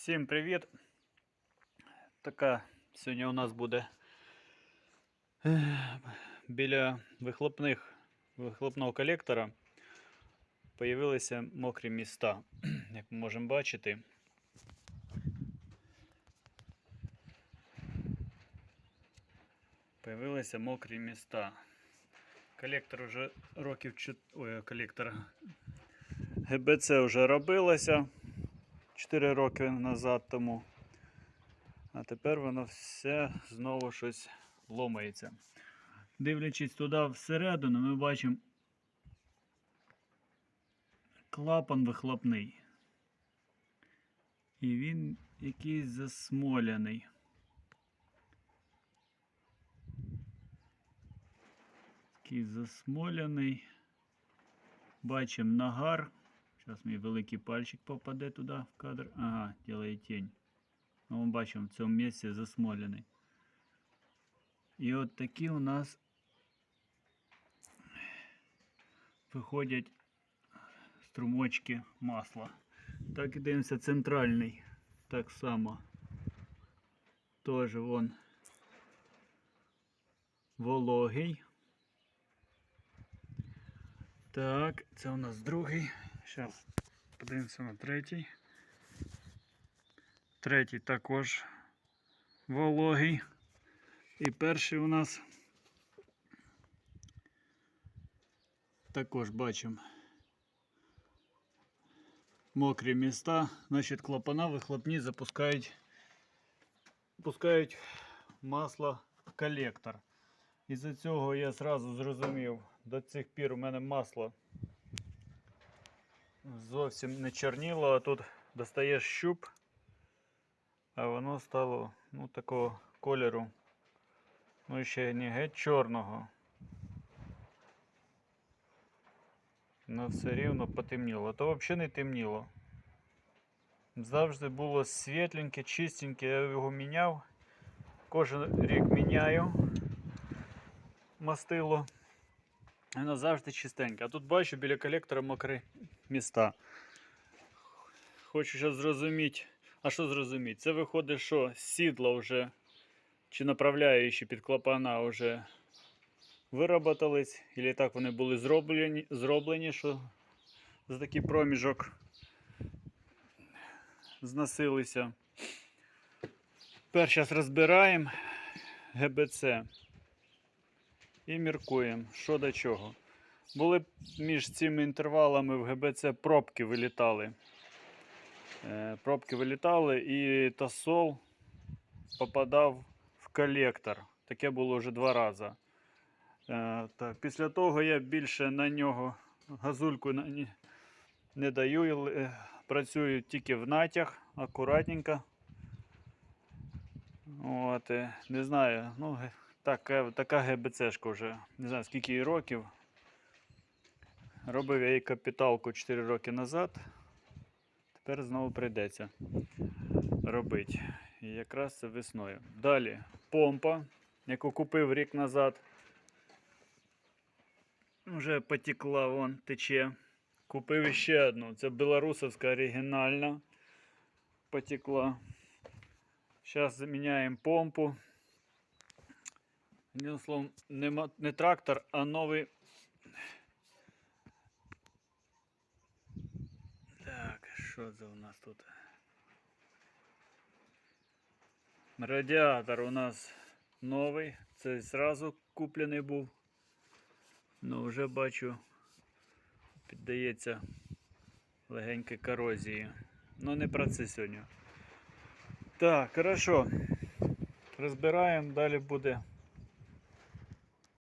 Всім привіт! Така сьогодні у нас буде ех, біля вихлопних, вихлопного колектора появилися мокрі міста, як ми можемо бачити. Появилися мокрі міста. Колектор вже років чот- Ой, колектор ГБЦ вже робилося. 4 роки назад тому. А тепер воно все знову щось ломається. Дивлячись туди всередину, ми бачимо клапан вихлопний. І він якийсь засмоляний. Такий засмоляний. Бачимо нагар. Зараз мій великий пальчик попаде туди в кадр. Ага, делає тінь. Ну, ми бачимо, в цьому місці засмолений. І от такі у нас виходять струмочки масла. Так і дивимося центральний. Так само. Теж вон вологий. Так, це у нас другий. Зараз подивимося на третій. Третій також вологий. І перший у нас також бачимо мокрі міста. Значить, клапана вихлопні запускають пускають масло в колектор. Із-за цього я зразу зрозумів, до цих пір у мене масло зовсім не чорніло, а тут достаєш щуп, а воно стало ну, такого кольору. Ну ще не геть чорного. Ну все рівно потемніло. То взагалі не темніло. Завжди було світленьке, чистеньке, я його міняв. Кожен рік міняю мастило. Воно завжди чистеньке. А тут бачу біля колектора мокрі міста. Хочу зараз зрозуміти. А що зрозуміти? Це виходить, що сідла вже чи направляючі під клапана вже вироботались, і так вони були зроблені, зроблені, що за такий проміжок зносилися. Тепер зараз розбираємо ГБЦ і міркуємо, що до чого. Були між цими інтервалами в ГБЦ пробки вилітали. Е, Пробки вилітали і тосол попадав в колектор. Таке було вже два рази. Е, Так, після того я більше на нього газульку не даю. е, Працюю тільки в натяг, акуратненько. От, не знаю, ну, така, така ГБЦшка вже. Не знаю скільки їй років. Робив я її капіталку 4 роки назад. Тепер знову прийдеться робити. І якраз це весною. Далі помпа, яку купив рік назад. Вже потекла, вон тече. Купив ще одну. Це білорусовська оригінальна. Потекла. Зараз заміняємо помпу. Одним словом, не, не трактор, а новий. Так, що це у нас тут? Радіатор у нас новий. Це зразу куплений був. Ну, вже бачу, піддається легенькій корозії. Ну, не про це сьогодні. Так, хорошо. Розбираємо, далі буде